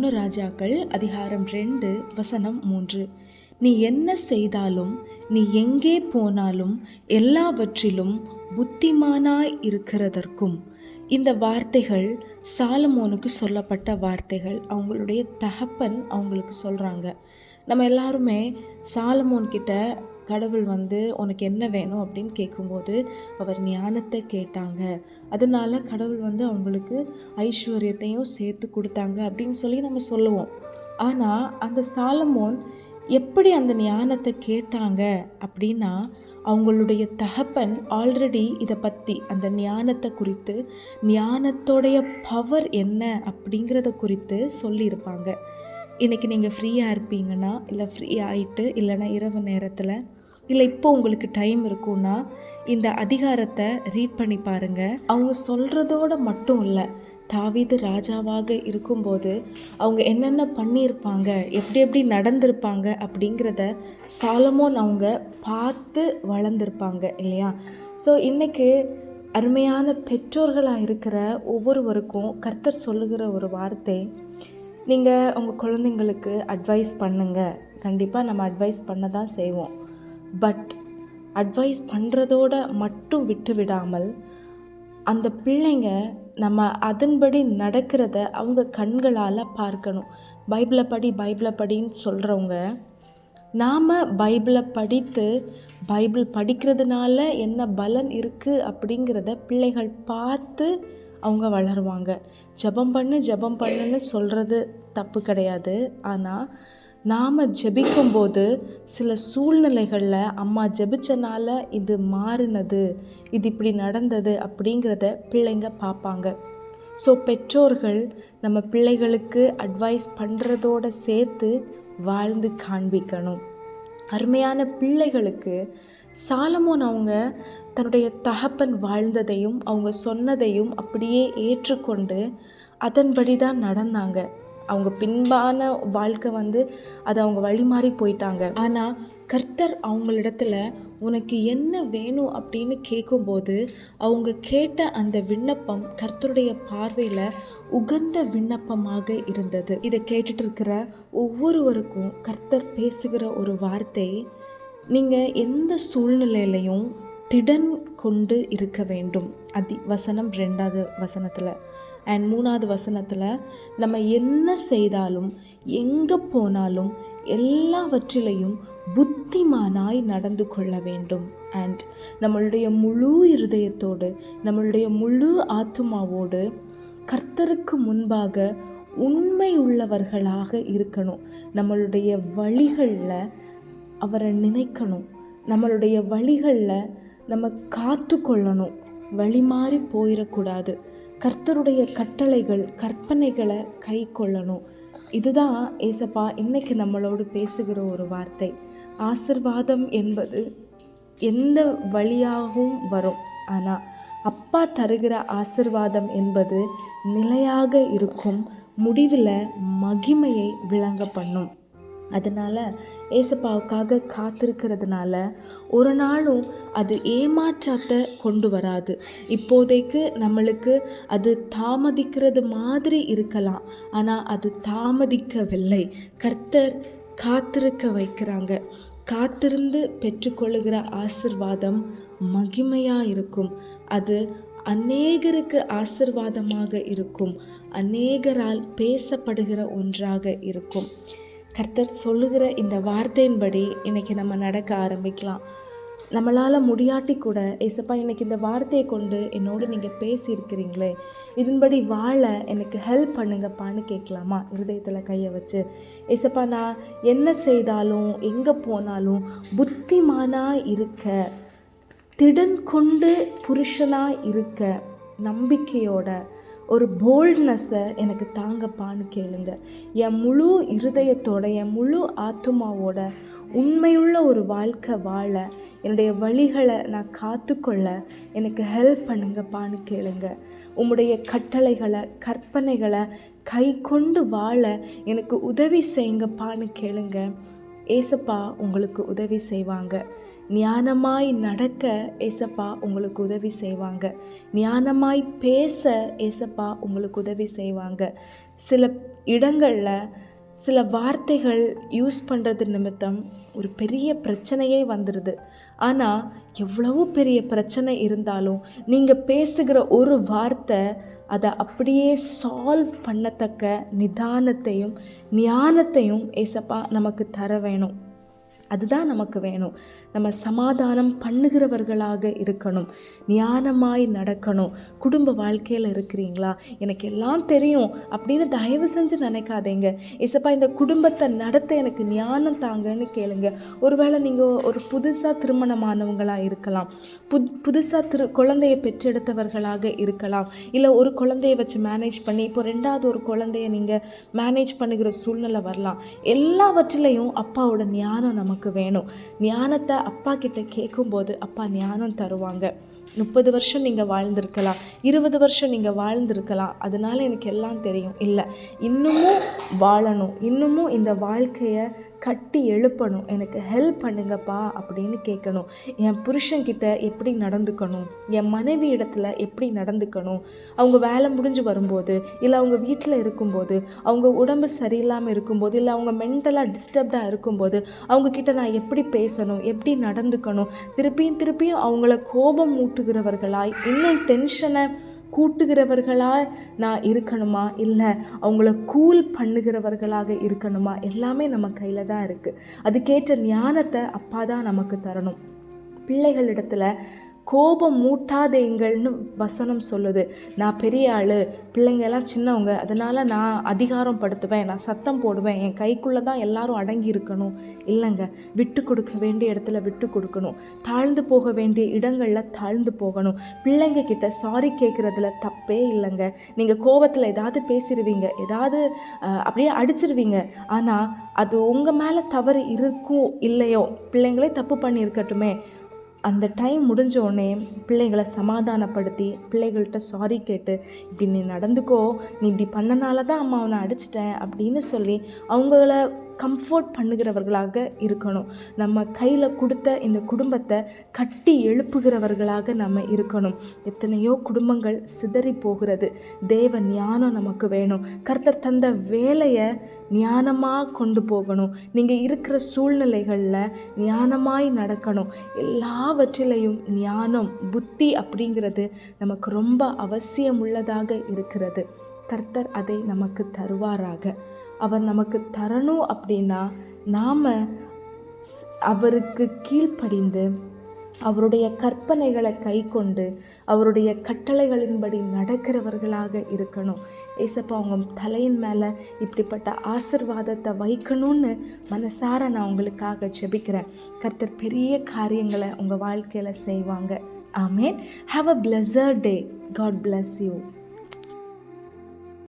ஒன்று ராஜாக்கள் அதிகாரம் ரெண்டு வசனம் மூன்று. நீ என்ன செய்தாலும் நீ எங்கே போனாலும் எல்லாவற்றிலும் புத்திமானாய் இருக்கிறதற்கும். இந்த வார்த்தைகள் சாலமோனுக்கு சொல்லப்பட்ட வார்த்தைகள். அவங்களுடைய தகப்பன் அவங்களுக்கு சொல்கிறாங்க நம்ம எல்லாருமே சாலமோன் கிட்ட கடவுள் வந்து உனக்கு என்ன வேணும் அப்படின்னு கேட்கும்போது அவர் ஞானத்தை கேட்டாங்க. அதனால கடவுள் வந்து அவங்களுக்கு ஐஸ்வர்யத்தையும் சேர்த்து கொடுத்தாங்க அப்படின்னு சொல்லி நம்ம சொல்லுவோம். ஆனால் அந்த சாலமோன் எப்படி அந்த ஞானத்தை கேட்டாங்க அப்படின்னா அவங்களுடைய தகப்பன் ஆல்ரெடி இதை பற்றி அந்த ஞானத்தை குறித்து ஞானத்தோடைய பவர் என்ன அப்படிங்கிறத குறித்து சொல்லியிருப்பாங்க. இன்றைக்கி நீங்கள் ஃப்ரீயாக இருப்பீங்கன்னா இல்லை ஃப்ரீ ஆகிட்டு இல்லைன்னா இரவு நேரத்தில் இல்லை இப்போ உங்களுக்கு டைம் இருக்கும்னா இந்த அதிகாரத்தை ரீட் பண்ணி பாருங்கள் அவங்க சொல்கிறதோட மட்டும் இல்லை தாவீது ராஜாவாக இருக்கும்போது அவங்க என்னென்ன பண்ணியிருப்பாங்க எப்படி எப்படி நடந்திருப்பாங்க அப்படிங்கிறத சாலமோன் அவங்க பார்த்து வளர்ந்துருப்பாங்க இல்லையா? ஸோ இன்றைக்கு அருமையான பெற்றோர்களாக இருக்கிற ஒவ்வொருவருக்கும் கர்த்தர் சொல்லுகிற ஒரு வார்த்தை நீங்கள் உங்கள் குழந்தைங்களுக்கு அட்வைஸ் பண்ணுங்கள் கண்டிப்பாக நம்ம அட்வைஸ் பண்ண தான் செய்வோம். பட் அட்வைஸ் பண்ணுறதோட மட்டும் விட்டு விடாமல் அந்த பிள்ளைங்க நம்ம அதன்படி நடக்கிறத அவங்க கண்களால் பார்க்கணும். பைபிளை படி பைபிளை படின்னு சொல்கிறவங்க நாம் பைபிளை படித்து பைபிள் படிக்கிறதுனால என்ன பலன் இருக்குது அப்படிங்கிறத பிள்ளைகள் பார்த்து அவங்க வளருவாங்க. ஜெபம் பண்ணு ஜெபம் பண்ணுன்னு சொல்கிறது தப்பு கிடையாது. ஆனால் நாம் ஜெபிக்கும்போது சில சூழ்நிலைகளில் அம்மா ஜெபிச்சனால இது மாறினது இது இப்படி நடந்தது அப்படிங்கிறத பிள்ளைங்க பார்ப்பாங்க. ஸோ பெற்றோர்கள் நம்ம பிள்ளைகளுக்கு அட்வைஸ் பண்ணுறதோட சேர்த்து வாழ்ந்து காண்பிக்கணும். அருமையான பிள்ளைகளுக்கு சாலமோன் அவங்க தன்னுடைய தகப்பன் வாழ்ந்ததையும் அவங்க சொன்னதையும் அப்படியே ஏற்றுக்கொண்டு அதன்படி தான் நடந்தாங்க. அவங்க பின்பான வாழ்க்கை வந்து அது அவங்க வழி மாறி போயிட்டாங்க. ஆனால் கர்த்தர் அவங்களிடத்துல உனக்கு என்ன வேணும்? அப்படின்னு கேட்கும்போது அவங்க கேட்ட அந்த விண்ணப்பம் கர்த்தருடைய பார்வையில் உகந்த விண்ணப்பமாக இருந்தது. இதை கேட்டுட்டு இருக்கிற ஒவ்வொருவருக்கும் கர்த்தர் பேசுகிற ஒரு வார்த்தை நீங்கள் எந்த சூழ்நிலையிலையும் திடன் கொண்டு இருக்க வேண்டும். அதி வசனம் ரெண்டாவது வசனத்தில். அண்ட் மூணாவது வசனத்தில் நம்ம என்ன செய்தாலும் எங்கே போனாலும் எல்லாவற்றிலையும் புத்திமானாய் நடந்து கொள்ள வேண்டும். அண்ட் நம்மளுடைய முழு இருதயத்தோடு நம்மளுடைய முழு ஆத்மாவோடு கர்த்தருக்கு முன்பாக உண்மை உள்ளவர்களாக இருக்கணும். நம்மளுடைய வழிகளில் அவரை நினைக்கணும். நம்மளுடைய வழிகளில் நம்ம காத்து கொள்ளணும் வழி மாறி போயிடக்கூடாது கர்த்தருடைய கட்டளைகள் கற்பனைகளை கை கொள்ளணும். இதுதான் ஏசப்பா இன்னைக்கு நம்மளோடு பேசுகிற ஒரு வார்த்தை. ஆசிர்வாதம் என்பது எந்த வழியாகவும் வரும். ஆனால் அப்பா தருகிற ஆசிர்வாதம் என்பது நிலையாக இருக்கும் முடிவில் மகிமையை விளங்க பண்ணும். அதனால் ஏசப்பாவுக்காக காத்திருக்கிறதுனால ஒரு நாளும் அது ஏமாற்றத்தை கொண்டு வராது. இப்போதைக்கு நம்மளுக்கு அது தாமதிக்கிறது மாதிரி இருக்கலாம். ஆனால் அது தாமதிக்கவில்லை. கர்த்தர் காத்திருக்க வைக்கிறாங்க. காத்திருந்து பெற்றுக்கொள்ளுகிற ஆசிர்வாதம் மகிமையாக இருக்கும். அது அநேகருக்கு ஆசிர்வாதமாக இருக்கும். அநேகரால் பேசப்படுகிற ஒன்றாக இருக்கும். கர்த்தர் சொல்லுகிற இந்த வார்த்தையின்படி இன்றைக்கி நம்ம நடக்க ஆரம்பிக்கலாம். நம்மளால் முடியாட்டி கூட ஏசப்பா இன்றைக்கி இந்த வார்த்தையை கொண்டு என்னோடு நீங்கள் பேசியிருக்கிறீங்களே இதன்படி வாழ எனக்கு ஹெல்ப் பண்ணுங்கப்பான்னு கேட்கலாமா? இருதயத்தில் கையை வச்சு. ஏசப்பா நான் என்ன செய்தாலும் எங்கே போனாலும் புத்திமானாக இருக்க திடன் கொண்டு புருஷனாக இருக்க நம்பிக்கையோட ஒரு போல்ட்னஸை எனக்கு தாங்கப்பான்னு கேளுங்க. என் முழு இருதயத்தோட என் முழு ஆத்மாவோட உண்மையுள்ள ஒரு வாழ்க்கை வாழ என்னுடைய வழிகளை நான் காத்துக்கொள்ள எனக்கு ஹெல்ப் பண்ணுங்கப்பான்னு கேளுங்க. உம்முடைய கட்டளைகளை கற்பனைகளை கை கொண்டு வாழ எனக்கு உதவி செய்யுங்கப்பான்னு கேளுங்க. ஏசப்பா உங்களுக்கு உதவி செய்வாங்க. ஞானமாய் நடக்க ஏசப்பா உங்களுக்கு உதவி செய்வாங்க. ஞானமாய் பேச ஏசப்பா உங்களுக்கு உதவி செய்வாங்க. சில இடங்களில் சில வார்த்தைகள் யூஸ் பண்ணுறது நிமித்தம் ஒரு பெரிய பிரச்சனையே வந்துடுது ஆனால் எவ்வளவு பெரிய பிரச்சனை இருந்தாலும் நீங்கள் பேசுகிற ஒரு வார்த்தை அதை அப்படியே சால்வ் பண்ணத்தக்க நிதானத்தையும் ஞானத்தையும் ஏசப்பா நமக்கு தர வேணும். அதுதான் நமக்கு வேணும். நம்ம சமாதானம் பண்ணுகிறவர்களாக இருக்கணும். ஞானமாய் நடக்கணும். குடும்ப வாழ்க்கையில் இருக்கிறீங்களா? எனக்கு எல்லாம் தெரியும் அப்படின்னு தயவு செஞ்சு நினைக்காதீங்க. ஏசப்பா இந்த குடும்பத்தை நடத்த எனக்கு ஞானம் தாங்கன்னு கேளுங்க. ஒருவேளை நீங்கள் ஒரு புதுசாக திருமணமானவங்களாக இருக்கலாம். புத் புதுசாக திரு குழந்தைய பெற்றெடுத்தவர்களாக இருக்கலாம். இல்லை ஒரு குழந்தைய வச்சு மேனேஜ் பண்ணி இப்போ ரெண்டாவது ஒரு குழந்தைய நீங்கள் மேனேஜ் பண்ணுகிற சூழ்நிலை வரலாம். எல்லாவற்றிலையும் அப்பாவோட ஞானம் நமக்கு வேணும். ஞானத்தை அப்பா கிட்ட கேட்கும்போது அப்பா ஞானம் தருவாங்க. முப்பது வருஷம் நீங்கள் வாழ்ந்திருக்கலாம். இருபது வருஷம் நீங்கள் வாழ்ந்திருக்கலாம். அதனால எனக்கு எல்லாம் தெரியும். இல்லை இன்னமும் வாழணும். இன்னமும் இந்த வாழ்க்கையை கட்டி எழுப்பணும். எனக்கு ஹெல்ப் பண்ணுங்கப்பா அப்படின்னு கேட்கணும். என் புருஷன்கிட்ட எப்படி நடந்துக்கணும்? என் மனைவி இடத்துல எப்படி நடந்துக்கணும்? அவங்க வேலை முடிஞ்சு வரும்போது இல்லை அவங்க வீட்டில் இருக்கும்போது அவங்க உடம்பு சரியில்லாமல் இருக்கும்போது இல்லை அவங்க மென்டலாக டிஸ்டர்ப்டாக இருக்கும்போது அவங்கக்கிட்ட நான் எப்படி பேசணும்? எப்படி நடந்துக்கணும்? திருப்பியும் திருப்பியும் அவங்கள கோபம் ஊட்டுகிறவர்களாய் இன்னும் டென்ஷனை கூட்டுகிறவர்களாக நான் இருக்கணுமா? இல்லை. அவங்கள கூல் பண்ணுகிறவர்களாக இருக்கணுமா? எல்லாமே நம்ம கையில் தான் இருக்குது அதுக்கேற்ற ஞானத்தை அப்பா தான் நமக்கு தரணும். பிள்ளைகளிடத்தில் கோபம் மூட்டாதேங்கள்னு வசனம் சொல்லுது. நான் பெரிய ஆள் பிள்ளைங்க எல்லாம் சின்னவங்க அதனால் நான் அதிகாரம் படுத்துவேன் நான் சத்தம் போடுவேன் என் கைக்குள்ளே தான் எல்லாரும் அடங்கி இருக்கணும். இல்லைங்க விட்டு கொடுக்க வேண்டிய இடத்துல விட்டு கொடுக்கணும். தாழ்ந்து போக வேண்டிய இடங்களில் தாழ்ந்து போகணும். பிள்ளைங்க கிட்ட சாரி கேட்குறதுல தப்பே இல்லைங்க. நீங்கள் கோபத்தில் ஏதாவது பேசிடுவீங்க ஏதாவது அப்படியே அடிச்சிருவீங்க. ஆனால் அது உங்கள் மேலே தவறு இருக்கும் இல்லையோ பிள்ளைங்களே தப்பு பண்ணியிருக்கட்டுமே. அந்த டைம் முடிஞ்ச உடனே பிள்ளைகளை சமாதானப்படுத்தி பிள்ளைகள்கிட்ட சாரி கேட்டு இப்படி நீ நடந்துக்கோ நீ இப்படி பண்ணனால தான் அம்மா அவனை அடிச்சிட்டேன் அப்படின்னு சொல்லி அவங்கள கம்ஃபர்ட் பண்ணுகிறவர்களாக இருக்கணும். நம்ம கையில் கொடுத்த இந்த குடும்பத்தை கட்டி எழுப்புகிறவர்களாக நம்ம இருக்கணும். எத்தனையோ குடும்பங்கள் சிதறி போகிறது. தேவ ஞானம் நமக்கு வேணும். கர்த்தர் தந்த வேலையை ஞானமாக கொண்டு போகணும். நீங்கள் இருக்கிற சூழ்நிலைகளில் ஞானமாய் நடக்கணும். எல்லாவற்றிலையும் ஞானம் புத்தி அப்படிங்கிறது நமக்கு ரொம்ப அவசியமுள்ளதாக இருக்கிறது. கர்த்தர் அதை நமக்கு தருவாராக. அவர் நமக்கு தரணும் அப்படின்னா நாம் அவருக்கு கீழ்ப்படிந்து அவருடைய கற்பனைகளை கை கொண்டு அவருடைய கட்டளைகளின்படி நடக்கிறவர்களாக இருக்கணும். ஏசப்பா அவங்க தலையின் மேலே இப்படிப்பட்ட ஆசிர்வாதத்தை வைக்கணும்னு மனசார நான் உங்களுக்காக ஜெபிக்கிறேன். கர்த்தர் பெரிய காரியங்களை உங்கள் வாழ்க்கையில் செய்வாங்க. ஆமேன். Have a pleasure day God bless you